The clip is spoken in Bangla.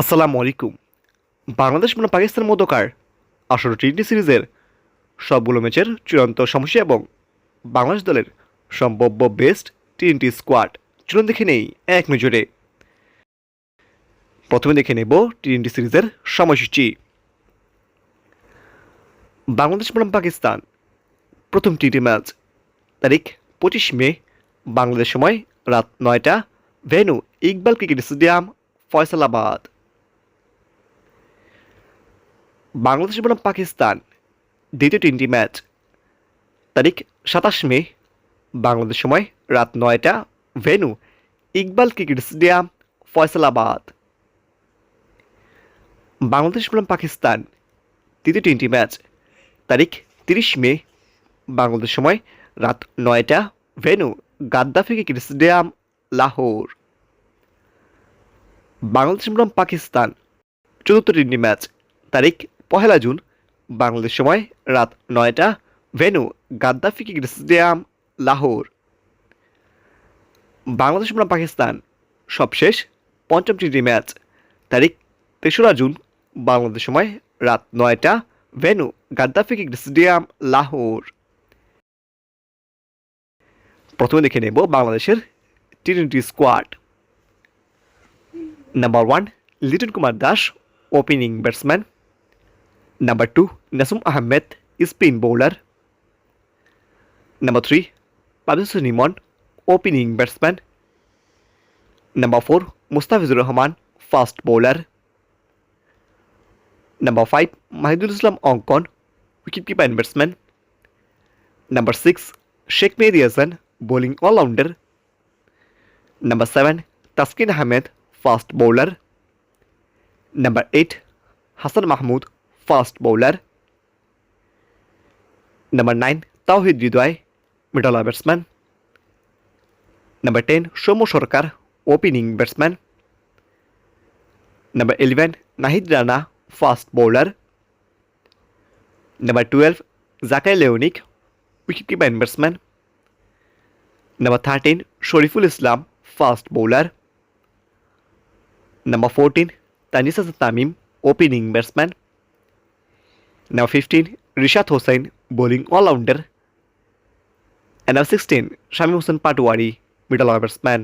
আসসালামু আলাইকুম। বাংলাদেশ মানে পাকিস্তান মধ্যকার আসলে টি সিরিজের সবগুলো ম্যাচের চূড়ান্ত সমস্যা এবং বাংলাদেশ দলের সম্ভাব্য বেস্ট টি স্কোয়াড চলুন দেখে নেই এক নজরে। প্রথমে দেখে নেব টি সিরিজের সময়সূচি। বাংলাদেশ বনাম পাকিস্তান, প্রথম টি ম্যাচ। তারিখ পঁচিশ মে, বাংলাদেশ সময় রাত নয়টা। Venue Iqbal cricket stadium, Faisalabad. Bangladesh বনাম পাকিস্তান, দ্বিতীয় তিনটি ম্যাচ। তারিখ সাতাশ মে, বাংলাদেশ সময় রাত নয়টা। Venue, Iqbal cricket stadium, Faisalabad. Bangladesh বনাম পাকিস্তান তৃতীয় তিনটি ম্যাচ। তারিখ তিরিশ মে, বাংলাদেশ সময় রাত নয়টা। Venue, Gaddafi cricket stadium, Lahore. Bangladesh বনাম পাকিস্তান, চতুর্থ তিনটি ম্যাচ। তারিখ পহেলা জুন, বাংলাদেশ সময় রাত নয়টা, venue, Gaddafi cricket stadium, Lahore. Bangladesh বনাম পাকিস্তান, সবশেষ পঞ্চম টি ম্যাচ। তারিখ তেসরা জুন, বাংলাদেশ সময় রাত নয়টা, venue, Gaddafi cricket stadium, Lahore. প্রথমে দেখে নেব বাংলাদেশের T twenty squad. Number one, Liton Kumar Das, opening batsman. Number 2. Nasum Ahmed spin bowler. Number 3. Pabsu Nimon opening batsman. Number 4. Mustafizur Rahman fast bowler. Number 5. Mahidul Islam Onkon wicketkeeper and batsman. Number 6. Sheikh Mehdi Hassan bowling all-rounder. Number 7. Taskin Ahmed fast bowler. Number 8. Hassan Mahmood fast bowler number nine Towhid Hridoy middle batsman number ten Soumya Sarkar opening batsman number eleven Nahid Rana fast bowler number twelve জাকাই লেওনিক wicket batsman number thirteen Shoriful Islam fast bowler number fourteen Tanisa Tamim opening batsman number fifteen Rishad Hossain bowling allrounder and now 16 Shamim Hossain Patwari, middle order batsman